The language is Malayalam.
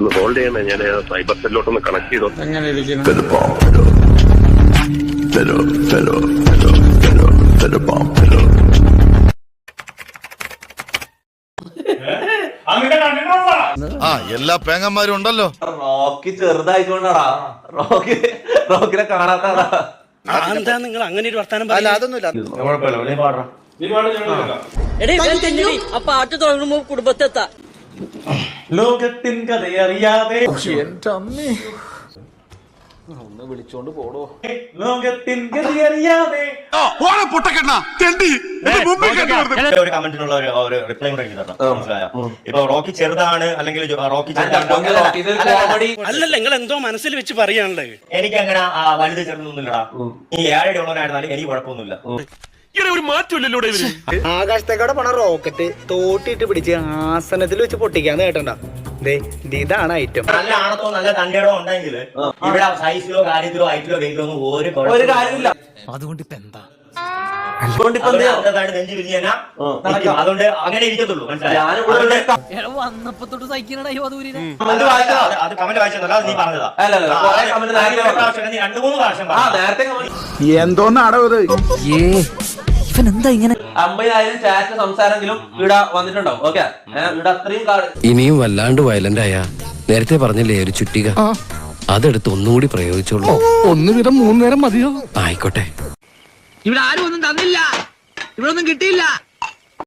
ഒന്ന് ഹോൾഡ് ചെയ്യണേ. ഞാൻ സൈബർ സെല്ലോട്ടൊന്ന് കണക്ട് ചെയ്തോ? എങ്ങനെ ഇരിക്കുന്നു. ആ എല്ലാ പേങ്ങന്മാരും ഉണ്ടല്ലോ. റോക്കി ചെറുതായിക്കൊണ്ടാടാ. റോക്കി റോക്കിനെ കാണാത്താടാ. എന്താ നിങ്ങൾ അങ്ങനെ ഒരു വർത്താനം അല്ല അതൊന്നുമില്ല. കുഴപ്പമില്ല. നീ പാടാ എടേ ഇവൻ തെന്നടി ആ പാട്ട് തുടങ്ങുമ്പോ കുടുംബത്തെത്താ. ലോകത്തിൻ കഥയറിയാതെ. ലോകത്തിൻ കഥയറിയാതെ. ഒരു കമന്റിനുള്ള ഒരു ഒരു റിപ്ലൈ കൂടെ എനിക്ക് തരണം മനസ്സിലായോ? ഇപ്പൊ റോക്കി ചെറുതാണ് അല്ലെങ്കിൽ ജോ- റോക്കി ചെറുതാണ്? അല്ലല്ല നിങ്ങൾ എന്തോ മനസ്സിൽ വെച്ച് പറയാനുള്ളത്. എനിക്ക് അങ്ങനെ വലുത് ചെറുതൊന്നുമില്ലടാ. ഈ ഏഴടി ഉള്ളവനായിരുന്നാലും എനിക്ക് കുഴപ്പമൊന്നുമില്ല. ആകാശത്തേക്കോടെ പോണ റോക്കറ്റ് തോട്ടിട്ട് പിടിച്ച് ആസനത്തിൽ വെച്ച് പൊട്ടിക്കാന്ന് കേട്ടണ്ട ഇതാണ് ഐറ്റം നല്ല ആണത്തോ നല്ല തന്റെടോ ഉണ്ടെങ്കിൽ ഇവിടെ സൈസിലോ കാര്യത്തിലോ ഹൈറ്റിലോ വെയിറ്റിലോ ഒന്നും ഒരു ഒരു കാര്യമില്ല അതുകൊണ്ട് ഇപ്പൊ എന്താ? അതുകൊണ്ട് അങ്ങനെ ഇരിക്കത്തുള്ളൂ ഒരു എന്തോന്നാടോ ഇത്? ഇവൻ എന്താ ഇങ്ങനെ? അമ്പതിനായിരം ചാറ്റ് സംസാരമെങ്കിലും ഇവിടെ വന്നിട്ടുണ്ടാവും. ഓക്കെ? ഇവിടെ അത്രയും ഇനിയും വല്ലാണ്ട് വയലന്റ് ആയ. നേരത്തെ പറഞ്ഞില്ലേ ഒരു ചുറ്റിക. അതെടുത്ത് ഒന്നുകൂടി പ്രയോഗിച്ചോളൂ. ഒന്ന് വിധം മൂന്ന് നേരം മതിയോ? ആയിക്കോട്ടെ. ഇവിടെ ആരും ഒന്നും തന്നില്ല. ഇവിടെ ഒന്നും കിട്ടിയില്ല.